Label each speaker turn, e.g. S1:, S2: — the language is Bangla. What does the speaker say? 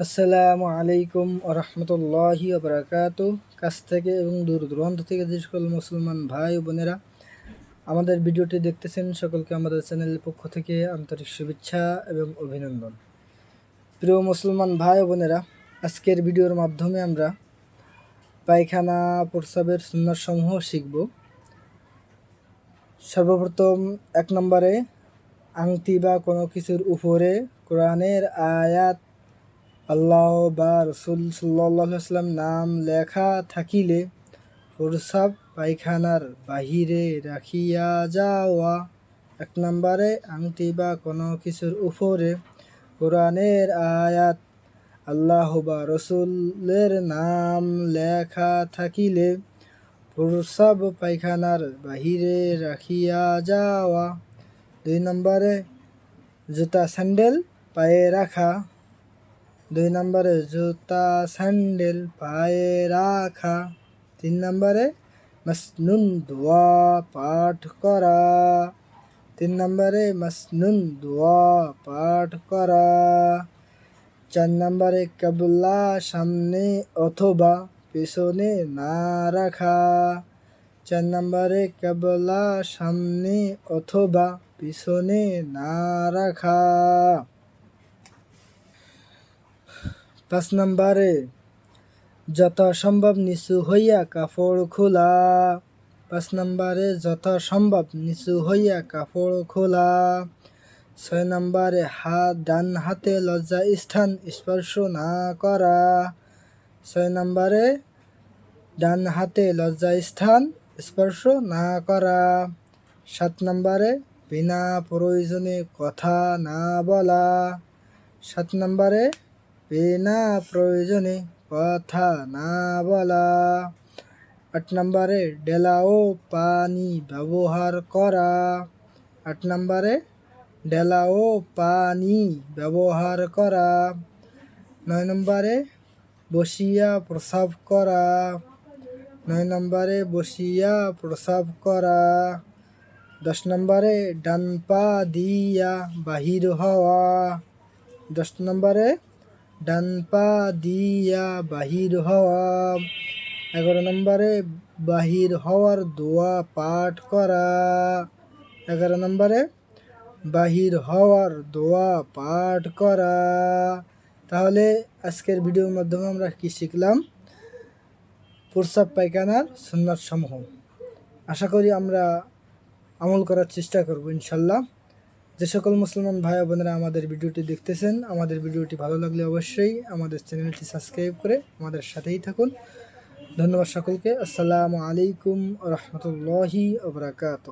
S1: আসসালামু আলাইকুম রহমতুল্লাহি আবরাকাত কাছ থেকে এবং দূর দূরান্ত থেকে যে সকল মুসলমান ভাই ও বোনেরা আমাদের ভিডিওটি দেখতেছেন, সকলকে আমাদের চ্যানেলের পক্ষ থেকে আন্তরিক শুভেচ্ছা এবং অভিনন্দন। প্রিয় মুসলমান ভাই ও বোনেরা, আজকের ভিডিওর মাধ্যমে আমরা পায়খানা প্রস্রাবের সুন্নার সমূহ শিখব। সর্বপ্রথম এক নম্বরে আংটি বা কোনো কিছুর উপরে কোরআনের আয়াত আল্লাহ বা রসুল সাল্লাম নাম লেখা থাকিলে প্রসাব পায়খানার বাহিরে রাখিয়া যাওয়া। এক নম্বরে আংটি বা কোনো কিছুর উপরে কোরআনের আয়াত, আল্লাহ বা রসুলের নাম লেখা থাকিলে প্রসাব পায়খানার বাহিরে রাখিয়া যাওয়া। দুই নম্বরে জুতা স্যান্ডেল পায়ে রাখা। দুই নম্বরে জুতা, স্যান্ডেল পায়ে রাখা। তিন নম্বরে মাসনুন দোয়া পাঠ করা। তিন নম্বরে মাসনুন দোয়া পাঠ করা। চার নম্বরে কাবলা সামনে অথবা পেছনে না রাখা। চার নম্বরে কাবলা সামনে অথবা পিছনে না রাখা। পাঁচ নম্বরে যত সম্ভব নিচু হইয়া কাপড় খোলা। পাঁচ নম্বরে যত সম্ভব নিচু হইয়া কাপড় খোলা। ছয় নম্বরে, হাত ডান হাতে লজ্জা স্থান স্পর্শ না করা। ছয় নম্বরে, ডান হাতে লজ্জা স্থান স্পর্শ না করা। সাত নম্বরে, বিনা প্রয়োজনে কথা না বলা। সাত নম্বরে বিনা প্রয়োজনে কথা না বলা। আট নম্বরে ডেলা ও পানি ব্যবহার করা। আট নম্বরে ডেলা ও পানি ব্যবহার করা। নয় নম্বরে বসিয়া প্রসাব করা। নয় নম্বরে বসিয়া প্রসাব করা। দশ নম্বরে ডান পা দিয়া বাহির হওয়া। দশ নম্বরে ডান পা দিয়া বাহির হওয়া। এগারো নম্বরে বাহির হওয়ার দোয়া পাঠ করা। এগারো নম্বরে বাহির হওয়ার দোয়া পাঠ করা। তাহলে আজকের ভিডিওর মাধ্যমে আমরা কি শিখলাম? প্রস্রাব পায়খানার সুন্নাত সমূহ আশা করি আমরা আমল করার চেষ্টা করব ইনশাল্লাহ। যে সকল মুসলমান ভাই বোনেরা আমাদের ভিডিওটি দেখতেছেন, আমাদের ভিডিওটি ভালো লাগলে অবশ্যই আমাদের চ্যানেলটি সাবস্ক্রাইব করে আমাদের সাথেই থাকুন। ধন্যবাদ সকলকে। আসসালামু আলাইকুম রহমতুল্লাহি আবরাকাত